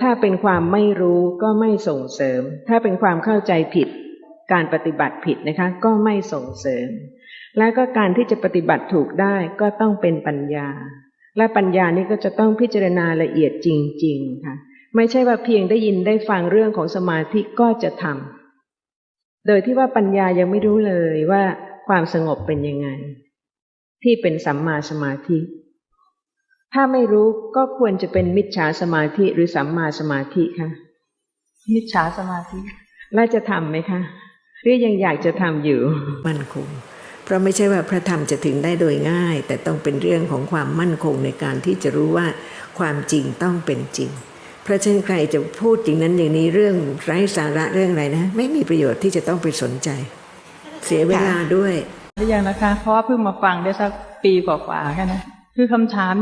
ถ้าเป็นความไม่รู้ก็ไม่ส่งเสริม ถ้าเป็นความเข้าใจผิด การปฏิบัติผิดนะคะ ก็ไม่ส่งเสริม และก็การที่จะปฏิบัติถูกได้ก็ต้องเป็นปัญญา และปัญญานี่ก็จะต้องพิจารณาละเอียดจริง ๆ ค่ะ ไม่ใช่ว่าเพียงได้ยินได้ฟังเรื่องของสมาธิก็จะทำโดยที่ว่าปัญญายังไม่รู้เลยว่าความสงบเป็นยังไง ที่เป็นสัมมาสมาธิ ถ้าไม่รู้ก็ควรจะเป็นมิจฉาสมาธิหรือสัมมาสมาธิค่ะมิจฉาสมาธิแล้วจะทำไหมคะหรือยังอยากจะทำอยู่มั่นคงเพราะไม่ใช่ว่าพระธรรมจะถึงได้โดยง่าย แต่ต้องเป็นเรื่องของความมั่นคงในการที่จะรู้ว่าความจริงต้องเป็นจริง เพราะฉะนั้นใครจะพูดอย่างนั้นอย่างนี้เรื่องไร้สาระเรื่องอะไรนะ ไม่มีประโยชน์ที่จะต้องไปสนใจ เสียเวลาด้วยหรือยังนะคะ เพราะว่าเพิ่งมาฟังได้สักปีกว่าๆแค่นั้นคือคำถาม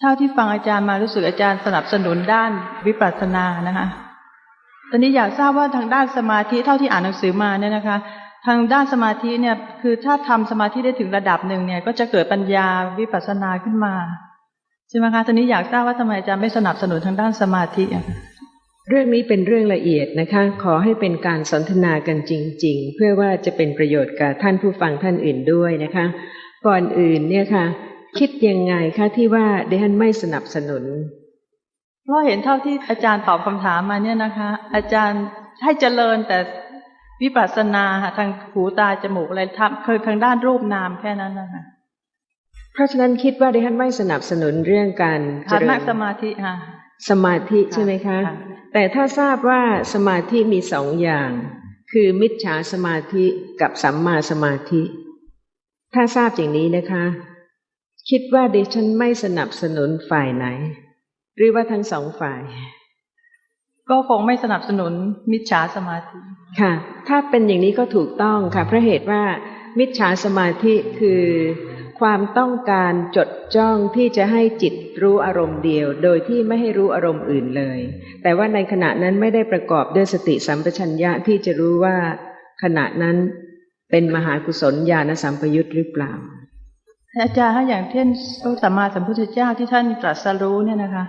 เท่าที่ฟังอาจารย์มารู้สึกอาจารย์สนับสนุนด้านวิปัสสนานะคะตอนนี้อยากทราบว่าทางด้านสมาธิเท่าที่อ่านหนังสือมาเนี่ยนะคะ ทางด้านสมาธิเนี่ยคือถ้าทำสมาธิได้ถึงระดับหนึ่งเนี่ย ก็จะเกิดปัญญาวิปัสสนาขึ้นมาใช่ไหมคะตอนนี้อยากทราบว่าทำไมอาจารย์ไม่สนับสนุนทางด้านสมาธิอะเรื่องนี้เป็นเรื่องละเอียดนะคะ ขอให้เป็นการสนทนากันจริง ๆ เพื่อว่าจะเป็นประโยชน์กับท่านผู้ฟังท่านอื่นด้วยนะคะ ก่อนอื่นเนี่ยค่ะ คิดยังไงคะที่ว่าเดฮันไม่สนับสนุน เพราะเห็นเท่าที่อาจารย์ตอบคำถามมาเนี่ยนะคะ อาจารย์ให้เจริญแต่วิปัสสนาค่ะทางหูตาจมูกอะไรทำคือทางด้านรูปนามแค่นั้นนะคะเพราะฉะนั้นคิดว่าเดฮันไม่สนับสนุนเรื่องการเจฐารินะญสมาธิค่ะสมาธิใช่ไหมคะค่ะแต่ถ้าทราบว่าสมาธิมีสองอย่าง คือมิจฉาสมาธิกับสัมมาสมาธิ ถ้าทราบอย่างนี้นะคะ คิดว่าดิฉันไม่สนับสนุนฝ่ายไหน หรือว่าทั้งสองฝ่าย ก็คงไม่สนับสนุนมิจฉาสมาธิค่ะ ถ้าเป็นอย่างนี้ก็ถูกต้องค่ะเพราะเหตุว่า มิจฉาสมาธิคือความต้องการจดจ้องที่จะให้จิตรู้อารมณ์เดียว โดยที่ไม่ให้รู้อารมณ์อื่นเลย แต่ว่าในขณะนั้นไม่ได้ประกอบด้วยสติสัมปชัญญะที่จะรู้ว่าขณะนั้นเป็นมหากุศลญาณสัมปยุตหรือเปล่า อาจารย์ถ้าอย่างเช่นพระสัมมาสัมพุทธเจ้าที่ท่านตรัสรู้เนี่ยนะคะ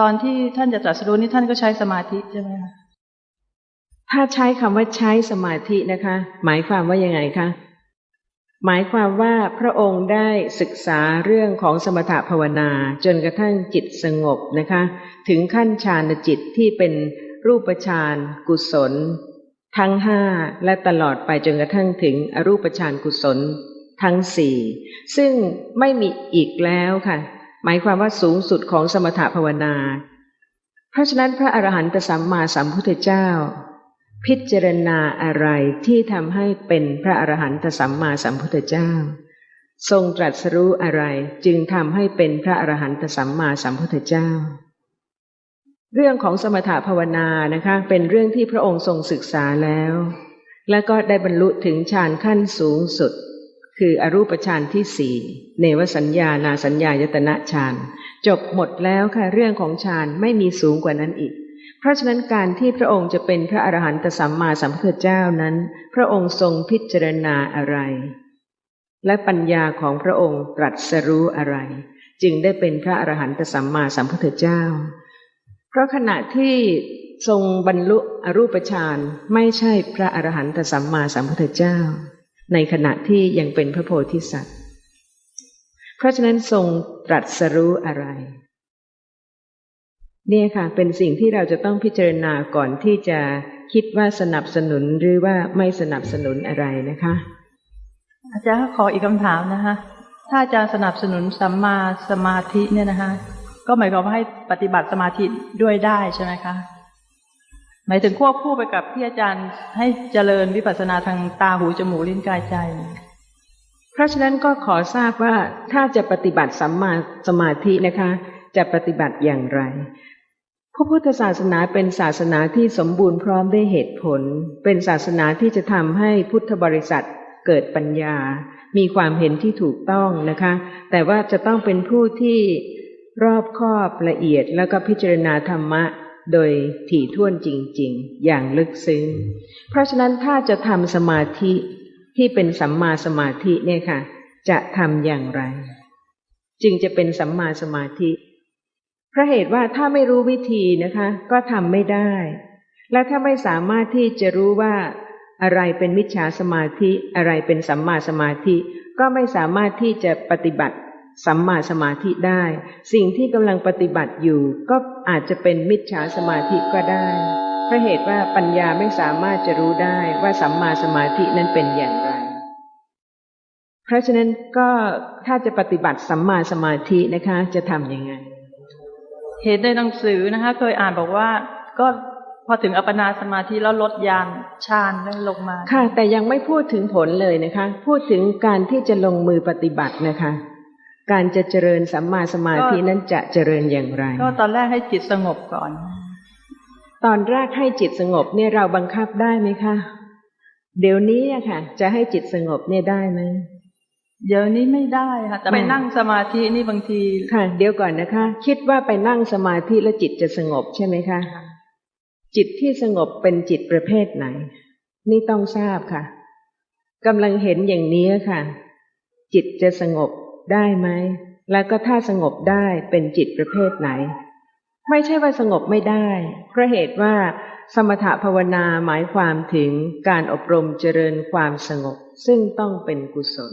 ตอนที่ท่านจะตรัสรู้นี่ท่านก็ใช้สมาธิใช่ไหมคะถ้าใช้คำว่าใช้สมาธินะคะ หมายความว่ายังไงคะหมายความว่าพระองค์ได้ศึกษาเรื่องของสมถภาวนา จนกระทั่งจิตสงบนะคะ ถึงขั้นฌานจิตที่เป็นรูปฌานกุศล ทั้งห้าและตลอดไปจนกระทั่งถึงอรูปฌานกุศล ทั้งสี่ซึ่งไม่มีอีกแล้วค่ะ หมายความว่าสูงสุดของสมถภาวนา เพราะฉะนั้นพระอรหันตสัมมาสัมพุทธเจ้า พิจารณาอะไรที่ทำให้เป็นพระอรหันตสัมมาสัมพุทธเจ้า ทรงตรัสรู้อะไรจึงทำให้เป็นพระอรหันตสัมมาสัมพุทธเจ้า เรื่องของสมถภาวนานะคะเป็นเรื่องที่พระองค์ทรงศึกษาแล้ว และก็ได้บรรลุถึงฌานขั้นสูงสุด คืออรูปฌานที่สี่เนวสัญญานาสัญญายตนะฌานจบหมดแล้วค่ะเรื่องของฌานไม่มีสูงกว่านั้นอีก เพราะฉะนั้นการที่พระองค์จะเป็นพระอรหันตสัมมาสัมพุทธเจ้านั้น พระองค์ทรงพิจารณาอะไร และปัญญาของพระองค์ตรัสรู้อะไร จึงได้เป็นพระอรหันตสัมมาสัมพุทธเจ้า เพราะขณะที่ทรงบรรลุอรูปฌานไม่ใช่พระอรหันตสัมมาสัมพุทธเจ้า ในขณะที่ยังเป็นพระโพธิสัตว์ เพราะฉะนั้นทรงตรัสรู้อะไรเนี่ยค่ะเป็นสิ่งที่เราจะต้องพิจารณาก่อนที่จะคิดว่าสนับสนุนหรือว่าไม่สนับสนุนอะไรนะคะ อาจารย์ขออีกคำถามนะคะ ถ้าอาจารย์สนับสนุนสัมมาสมาธิเนี่ยนะคะ ก็หมายความว่าให้ปฏิบัติสมาธิด้วยได้ใช่ไหมคะ หมายถึงควบคู่ไปกับที่อาจารย์ให้เจริญวิปัสสนาทางตาหูจมูกลิ้นกายใจ เพราะฉะนั้นก็ขอทราบว่าถ้าจะปฏิบัติสัมมาสมาธินะคะ จะปฏิบัติอย่างไร พระพุทธศาสนาเป็นศาสนาที่สมบูรณ์พร้อมด้วยเหตุผล เป็นศาสนาที่จะทำให้พุทธบริษัทเกิดปัญญา มีความเห็นที่ถูกต้องนะคะ แต่ว่าจะต้องเป็นผู้ที่รอบคอบละเอียดแล้วก็พิจารณาธรรมะ โดยถี่ถ้วนจริง ๆ อย่างลึกซึ้ง เพราะฉะนั้นถ้าจะทำสมาธิที่เป็นสัมมาสมาธิเนี่ยค่ะ จะทำอย่างไร จึงจะเป็นสัมมาสมาธิเพราะเหตุว่าถ้าไม่รู้วิธีนะคะ ก็ทำไม่ได้ และถ้าไม่สามารถที่จะรู้ว่า อะไรเป็นมิจฉาสมาธิ อะไรเป็นสัมมาสมาธิ ก็ไม่สามารถที่จะปฏิบัติ สัมมาสมาธิได้ สิ่งที่กำลังปฏิบัติอยู่ ก็อาจจะเป็นมิจฉาสมาธิก็ได้เพราะเหตุว่าปัญญาไม่สามารถจะรู้ได้ว่าสัมมาสมาธินั้นเป็นอย่างไร เพราะฉะนั้นก็ถ้าจะปฏิบัติสัมมาสมาธินะคะจะทำยังไง เหตุในหนังสือนะคะ เคยอ่านบอกว่าก็พอถึงอัปปนาสมาธิแล้วลดยานฌานได้ลงมา ค่ะ แต่ยังไม่พูดถึงผลเลยนะคะ พูดถึงการที่จะลงมือปฏิบัตินะคะ การจะเจริญสัมมาสมาธิก็นั้นจะเจริญอย่างไร ก็ตอนแรกให้จิตสงบก่อน ตอนแรกให้จิตสงบเนี่ยเราบังคับได้ไหมคะ เดี๋ยวนี้อะค่ะ จะให้จิตสงบเนี่ยได้ไหมเดี๋ยวนี้ไม่ได้ค่ะ แต่ไปไม่นั่งสมาธินี่บางทีค่ะ เดี๋ยวก่อนนะคะ คิดว่าไปนั่งสมาธิแล้วจิตจะสงบใช่ไหมคะ จิตที่สงบเป็นจิตประเภทไหน นี่ต้องทราบค่ะกำลังเห็นอย่างนี้ค่ะ จิตจะสงบ ได้ไหม แล้วก็ถ้าสงบได้เป็นจิตประเภทไหน ไม่ใช่ว่าสงบไม่ได้เพราะเหตุว่าสมถภาวนาหมายความถึงการอบรมเจริญความสงบ ซึ่งต้องเป็นกุศล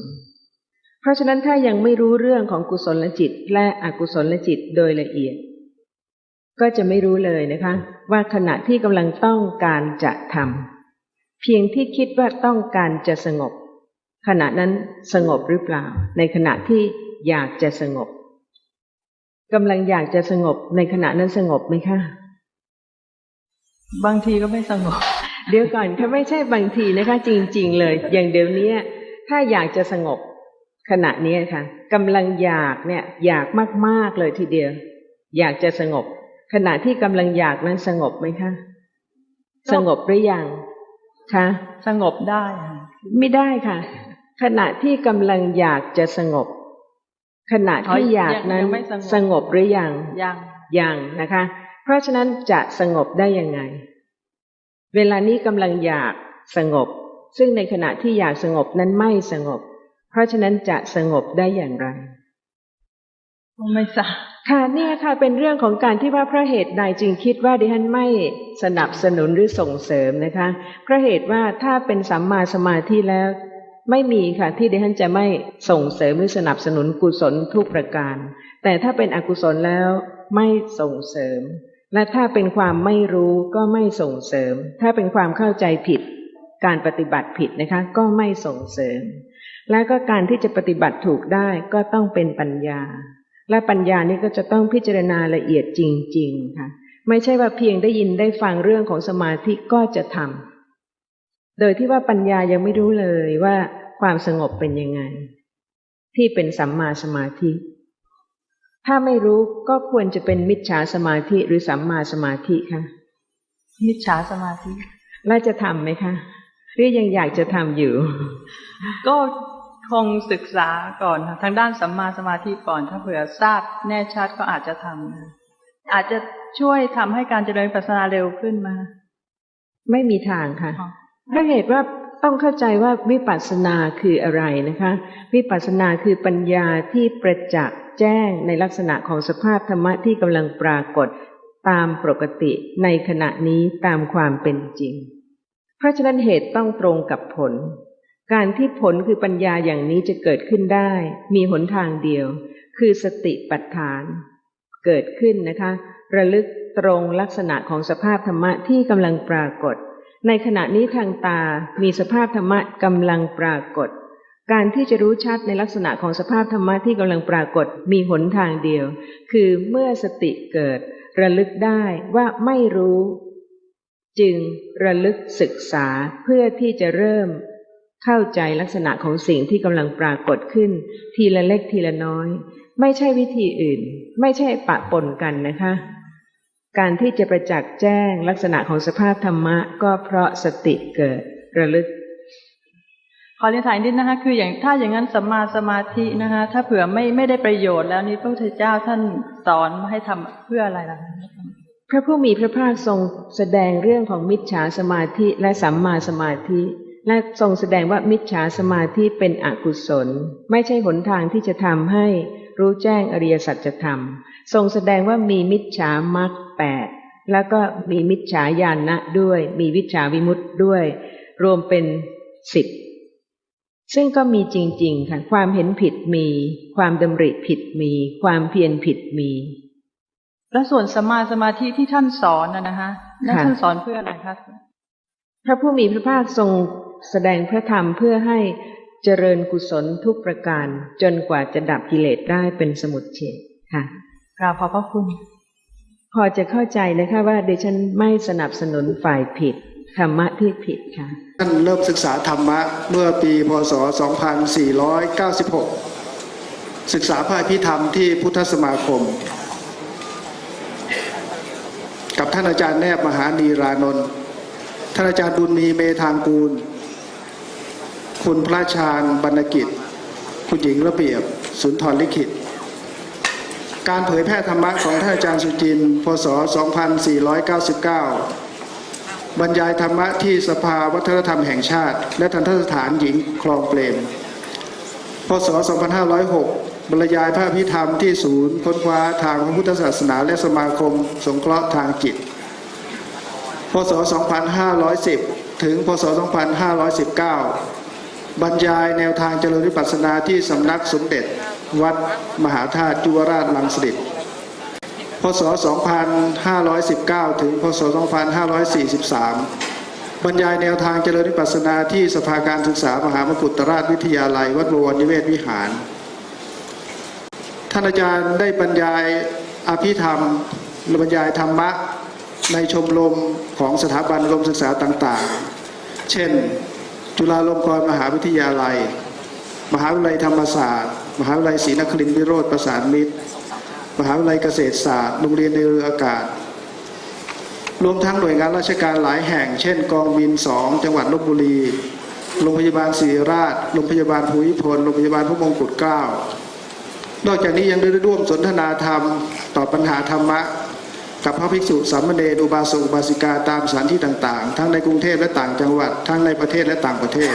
เพราะฉะนั้นถ้ายังไม่รู้เรื่องของกุศลจิต และอกุศลจิตโดยละเอียด ก็จะไม่รู้เลยนะคะ ว่าขณะที่กำลังต้องการจะทำเพียงที่คิดว่าต้องการจะสงบ ขณะนั้นสงบหรือเปล่า ในขณะที่อยากจะสงบกำลังอยากจะสงบ ในขณะนั้นสงบไหมคะ บางทีก็ไม่สงบ เดี๋ยวก่อนค่ะไม่ใช่บางทีนะคะ จริง ๆ เลย อย่างเดี๋ยวนี้ถ้าอยากจะสงบ ขณะนี้ค่ะกำลังอยากเนี่ย อยากมากๆเลยทีเดียว อยากจะสงบ ขณะที่กำลังอยากนั้นสงบไหมคะ สงบหรือยังคะสงบได้ค่ะไม่ได้ค่ะ ขณะที่กำลังอยากจะสงบ ขณะที่อยากนั้นงไม่สงบหรือยังยังยังนะคะ เพราะฉะนั้นจะสงบได้ยังไง เวลานี้กำลังอยากสงบ ซึ่งในขณะที่อยากสงบนั้นไม่สงบ เพราะฉะนั้นจะสงบได้อย่างไรไม่ทราบค่ะเนี่ยค่ะเป็นเรื่องของการที่ว่าพระเหตุใดจึงคิดว่าดิฉันไม่สนับสนุนหรือส่งเสริมนะคะพระเหตุว่าถ้าเป็นสัมมาสมาธิแล้ว ไม่มีค่ะที่ดิฉันจะไม่ส่งเสริมหรือสนับสนุนกุศลทุกประการ แต่ถ้าเป็นอกุศลแล้วไม่ส่งเสริม และถ้าเป็นความไม่รู้ก็ไม่ส่งเสริม ถ้าเป็นความเข้าใจผิด การปฏิบัติผิดนะคะ ก็ไม่ส่งเสริม และก็การที่จะปฏิบัติถูกได้ก็ต้องเป็นปัญญา และปัญญานี้ก็จะต้องพิจารณาละเอียดจริง ๆ ค่ะ ไม่ใช่ว่าเพียงได้ยินได้ฟังเรื่องของสมาธิก็จะทำ โดยที่ว่าปัญญายังไม่รู้เลยว่าความสงบเป็นยังไง ที่เป็นสัมมาสมาธิ ถ้าไม่รู้ก็ควรจะเป็นมิจฉาสมาธิหรือสัมมาสมาธิค่ะ มิจฉาสมาธิแล้วจะทำไหมคะหรือยังอยากจะทำอยู่ ก็คงศึกษาก่อนค่ะทางด้านสัมมาสมาธิก่อน ถ้าเผื่อทราบแน่ชัดก็อาจจะทำนะอาจจะช่วยทำให้การเจริญวิปัสสนาเร็วขึ้นมา ไม่มีทางค่ะ อ๋อเพราเหตุว่าต้องเข้าใจว่าวิปัสสนาคืออะไรนะคะ วิปัสสนาคือปัญญาที่ประจักษ์แจ้งในลักษณะของสภาพธรรมะที่กำลังปรากฏตามปกติในขณะนี้ตามความเป็นจริง เพราะฉะนั้นเหตุต้องตรงกับผล การที่ผลคือปัญญาอย่างนี้จะเกิดขึ้นได้ มีหนทางเดียว คือสติปัฏฐาน เกิดขึ้นนะคะ ระลึกตรงลักษณะของสภาพธรรมะที่กำลังปรากฏ ในขณะนี้ทางตามีสภาพธรรมะกำลังปรากฏ การที่จะรู้ชัดในลักษณะของสภาพธรรมะที่กำลังปรากฏมีหนทางเดียว คือเมื่อสติเกิด ระลึกได้ว่าไม่รู้ จึงระลึกศึกษาเพื่อที่จะเริ่ม เข้าใจลักษณะของสิ่งที่กำลังปรากฏขึ้น ทีละเล็กทีละน้อย ไม่ใช่วิธีอื่น ไม่ใช่ปะปนกันนะคะ การที่จะประจักษ์แจ้งลักษณะของสภาพธรรมะก็เพราะสติเกิดระลึก ขอเรียนถามนิดนะคะ คืออย่างถ้าอย่างนั้นสัมมาสมาธินะคะ ถ้าเผื่อไม่ไม่ได้ประโยชน์แล้วนี่พระพุทธเจ้าท่านสอนมาให้ทำเพื่ออะไรล่ะคะพระผู้มีพระภาคทรงแสดงเรื่องของมิจฉาสมาธิและสัมมาสมาธิ และทรงแสดงว่ามิจฉาสมาธิเป็นอกุศล ไม่ใช่หนทางที่จะทำให้รู้แจ้งอริยสัจธรรม ทรงแสดงว่ามีมิจฉามัค แปดแล้วก็มีมิจฉาญาณะด้วย มีวิชาวิมุตติด้วย รวมเป็นสิบซึ่งก็มีจริง ๆ ค่ะ ความเห็นผิดมี ความดำริผิดมี ความเพียรผิดมี แล้วส่วนสมาสมาธิที่ท่านสอนนะนะคะนั่นค่ะท่านสอนเพื่ออะไรคะพระผู้มีพระภาคทรงแสดงพระธรรมเพื่อให้เจริญกุศลทุกประการ จนกว่าจะดับกิเลสได้เป็นสมุทเฉดค่ะกราบขอบพระคุณ พอจะเข้าใจนะคะว่าดิฉันไม่สนับสนุนฝ่ายผิดธรรมะที่ผิดค่ะ ท่านเริ่มศึกษาธรรมะเมื่อปีพศ 2496 ศึกษาพระอภิธรรมที่พุทธสมาคม กับท่านอาจารย์แนบมหานีรานนท์ท่านอาจารย์บุญมีเมธางกูล คุณพระชาญบรรณกิจ คุณหญิงระเบียบ สุนทรลิขิต การเผยแพร่ธรรมะของท่านอาจารย์สุจินพศ 2499 บรรยายธรรมะที่สภาวัฒนธรรมแห่งชาติ และทันทสถานหญิงคลองเปรม พศ 2506 บรรยายพระอภิธรรมที่ศูนย์ค้นคว้าทางพระพุทธศาสนาและสมาคม สงเคราะห์ทางจิต พศ 2510 ถึง พศ 2519 บรรยายแนวทางเจริญวิปัสสนาที่สำนักสมเด็จวัดมหาธาตุจุวราชลังสิตพศ 2519 ถึง พศ 2543 บรรยายแนวทางเจริญวิปัสสนาที่สภาการศึกษามหามกุฏราชวิทยาลัย วัดบวรนิเวศวิหาร ท่านอาจารย์ได้บรรยายอภิธรรมและบรรยายธรรมะในชมรมของสถาบันอุดมศึกษาต่างๆ เช่น จุฬาลงกรณ์มหาวิทยาลัย มหาวิทยาลัยธรรมศาสตร์ มหาวิทยาลัยศรีนครินทรวิโรธประสานมิตร มหาวิทยาลัยเกษตรศาสตร์ โรงเรียนในเรืออากาศ รวมทั้งหน่วยงานราชการหลายแห่ง เช่น กองบิน 2 จังหวัดลบบุรี โรงพยาบาลศิริราช โรงพยาบาลภูมิพล โรงพยาบาลพระมงกุฎเกล้า นอกจากนี้ยังได้ร่วมสนทนาธรรมตอบปัญหาธรรมะ กับพระภิกษุสามเณรอุบาสกอุบาสิกาตามสถานที่ต่างๆ ทั้งในกรุงเทพและต่างจังหวัด ทั้งในประเทศและต่างประเทศ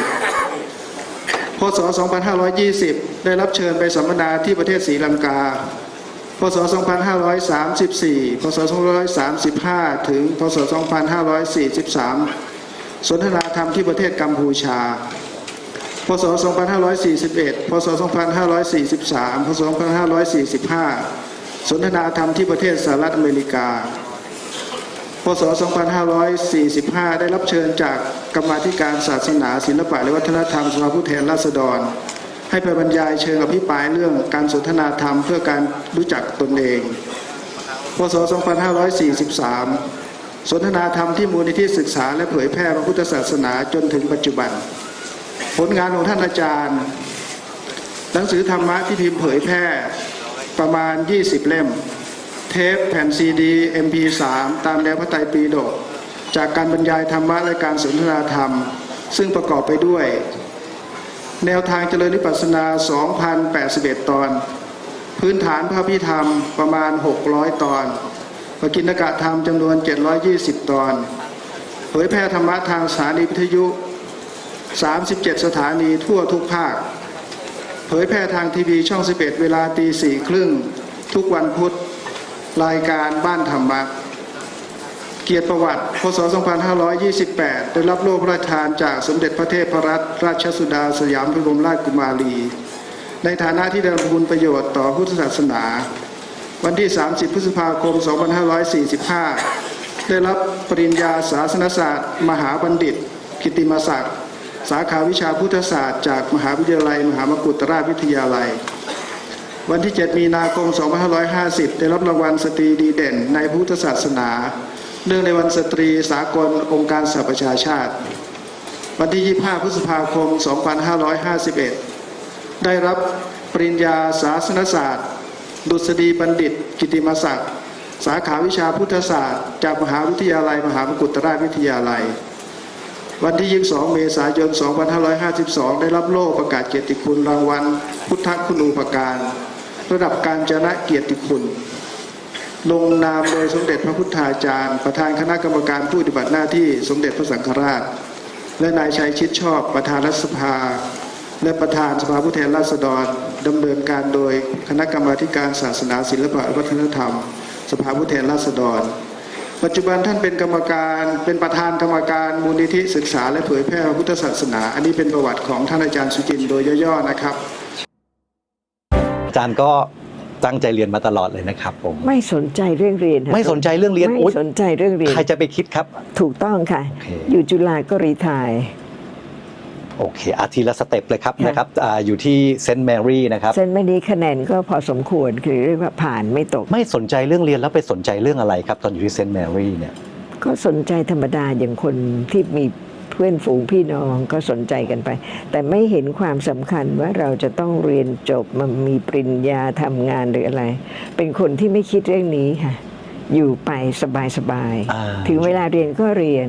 พศ 2520 ได้รับเชิญไปสัมมนาที่ประเทศศรีลังกา พศ 2534 พศ 2535 ถึง พศ 2543 สนทนาธรรมที่ประเทศกัมพูชา พศ 2541 พศ 2543 พศ 2545 สนทนาธรรมที่ประเทศสหรัฐอเมริกา พศ 2545 ได้รับเชิญจากกรรมาธิการศาสนา ศิลปะและวัฒนธรรมสภาผู้แทนราษฎร ให้ไปบรรยายเชิงอภิปรายเรื่องการสนทนาธรรมเพื่อการรู้จักตนเอง พศ 2543 สนทนาธรรมที่มูลนิธิศึกษาและเผยแพร่พระพุทธศาสนาจนถึงปัจจุบัน ผลงานของท่านอาจารย์ หนังสือธรรมะที่พิมพ์เผยแพร่ ประมาณ 20 เล่ม เทปแผ่นซีดี MP3 ตามแนวพระไตรปิฎกจากการบรรยายธรรมะและการสนทนาธรรม ซึ่งประกอบไปด้วย แนวทางเจริญวิปัสสนา 2,081 ตอน พื้นฐานพระพิธรรมประมาณ 600 ตอนปกิณกะธรรมจำนวน 720 ตอน เผยแพร่ธรรมะทางสถานีวิทยุ 37 สถานีทั่วทุกภาค เผยแพร่ทางทีวีช่อง 11 เวลาตีสี่ครึ่งทุกวันพุธรายการบ้านธรรมะเกียรติประวัติ พศ 2528 ได้รับโล่พระราชทานจากสมเด็จพระเทพรัตนราชสุดาสยามบรมราชกุมารี ในฐานะที่ได้รับบุญประโยชน์ต่อพุทธศาสนา วันที่ 30 พฤษภาคม 2545 ได้รับปริญญาศาสนศาสตร์ มหาบัณฑิต กิตติมศักดิ์ สาขาวิชาพุทธศาสตร์จากมหาวิทยาลัย มหามกุฏราชวิทยาลัย วันที่ 7 มีนาคม 2550 ได้รับรางวัลสตรีดีเด่นในพุทธศาสนา เนื่องในวันสตรีสากลองค์การสหประชาชาติ วันที่ 25 พฤษภาคม 2551 ได้รับปริญญาศาสนศาสตร์ ดุษฎีบัณฑิต กิติมศักดิ์สาขาวิชาพุทธศาสตร์ จากมหาวิทยาลัย มหามกุฏราชวิทยาลัย วันที่ 22 เมษายน 2552 ได้รับโล่ประกาศเกียรติคุณรางวัล พุทธคุณูปการ ระดับการจนะเกียรติคุณ ลงนามโดยสมเด็จพระพุทธาจารย์ ประธานคณะกรรมการผู้ปฏิบัติหน้าที่สมเด็จพระสังฆราช และนายชัยชิดชอบประธานรัฐสภา และประธานสภาผู้แทนราษฎรดำเนินการโดยคณะกรรมาการศาสนาศิลปะและวัฒนธรรม สภาผู้แทนราษฎร ปัจจุบันท่านเป็นกรรมการเป็นประธานกรรมการมูลนิธิศึกษาและเผยแพร่พระพุทธศาสนา อันนี้เป็นประวัติของท่านอาจารย์สุจินต์โดยย่อๆนะครับ อาจารย์ก็ตั้งใจเรียนมาตลอดเลยนะครับผม ไม่สนใจเรื่องเรียนค่ะไม่สนใจเรื่องเรียนไม่โอ๊ยสนใจเรื่องเรียน ใครจะไปคิดครับ ถูกต้องค่ะโอเคอยู่จุฬาก็รีไทาย โอเคอาทีละสเต็ปเลยครับค่ะนะครับอาอยู่ที่เซนต์แมรี่นะครับเส้นไม่นี้คะแนนก็พอสมควรคือเรียกว่าผ่านไม่ตก ไม่สนใจเรื่องเรียนแล้วไปสนใจเรื่องอะไรครับ ตอนอยู่ที่เซนต์แมรี่เนี่ย ก็สนใจธรรมดาอย่างคนที่มีเพื่อนฝูงพี่น้องก็สนใจกันไป แต่ไม่เห็นความสำคัญว่าเราจะต้องเรียนจบมันมีปริญญาทำงานหรืออะไร เป็นคนที่ไม่คิดเรื่องนี้ค่ะ อยู่ไปสบายอ่าๆถึงเวลาเรียนก็เรียน